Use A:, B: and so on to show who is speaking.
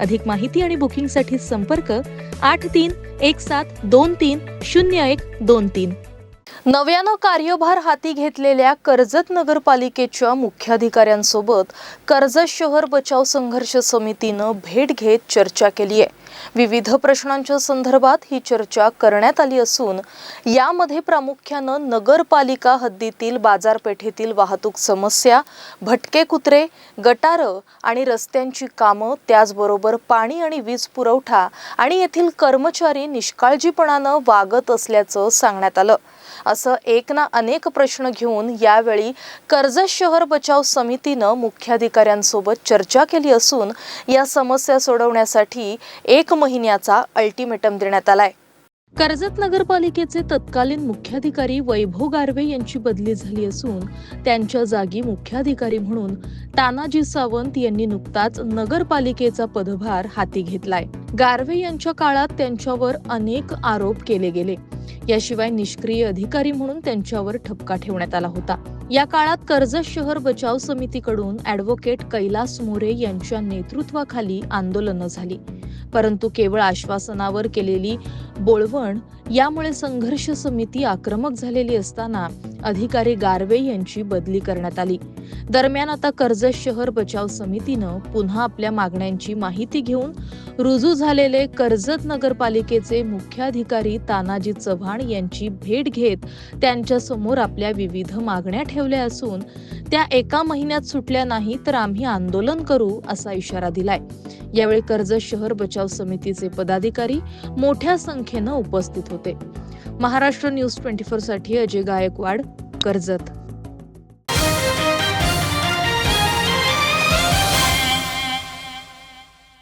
A: अधिक माहिती आणि बुकिंगसाठी संपर्क आठ तीन एक सात दोन तीन शून्य एक दोन तीन. नव्यानं कार्यभार हाती घेतलेल्या कर्जत नगरपालिकेच्या मुख्याधिकाऱ्यांसोबत कर्जत शहर बचाव संघर्ष समितीनं भेट घेत चर्चा केली आहे. विविध प्रश्नांच्या संदर्भात ही चर्चा करण्यात आली असून यामध्ये प्रामुख्यानं नगरपालिका हद्दीतील बाजारपेठेतील वाहतूक समस्या भटके कुत्रे गटारं आणि रस्त्यांची कामं त्याचबरोबर पाणी आणि वीज पुरवठा आणि येथील कर्मचारी निष्काळजीपणानं वागत असल्याचं सांगण्यात आलं. असं एक ना अनेक प्रश्न घेऊन यावेळी कर्जत शहर बचाव समितीनं मुख्याधिकाऱ्यांसोबत चर्चा केली असून या समस्या सोडवण्यासाठी एक महिन्याचा अल्टिमेटम देण्यात आलाय. कर्जत नगरपालिकेचे तत्कालीन मुख्याधिकारी वैभव गारवे यांची बदली झाली असून त्यांच्या जागी मुख्याधिकारी म्हणून तानाजी सावंत यांनी नुकताच नगरपालिकेचा पदभार हाती घेतलाय. गारवे यांच्या काळात त्यांच्यावर अनेक आरोप केले गेले. याशिवाय निष्क्रिय अधिकारी म्हणून त्यांच्यावर ठपका ठेवण्यात आला होता. या काळात कर्जत शहर बचाव समितीकडून ॲडव्होकेट कैलास मोरे यांच्या नेतृत्वाखाली आंदोलनं झाली. परंतु केवळ आश्वासनावर केलेली बोळवण यामुळे संघर्ष समिती आक्रमक झालेली असताना अधिकारी गारवे यांची बदली करण्यात आली. दरम्यान आता कर्जत शहर बचाव समितीनं पुन्हा आपल्या मागण्यांची माहिती घेऊन रुजू झालेले कर्जत नगरपालिकेचे मुख्याधिकारी तानाजी चव्हाण यांची भेट घेत त्यांच्यासमोर आपल्या विविध मागण्या ठेवल्या असून त्या एका महिन्यात सुटल्या नाही तर आम्ही आंदोलन करू असा इशारा दिलाय. यावेळी कर्जत शहर बचाव समितीचे पदाधिकारी मोठ्या संख्येनं उपस्थित होते. महाराष्ट्र न्यूज ट्वेंटी फोरसाठी अजय गायकवाड कर्जत.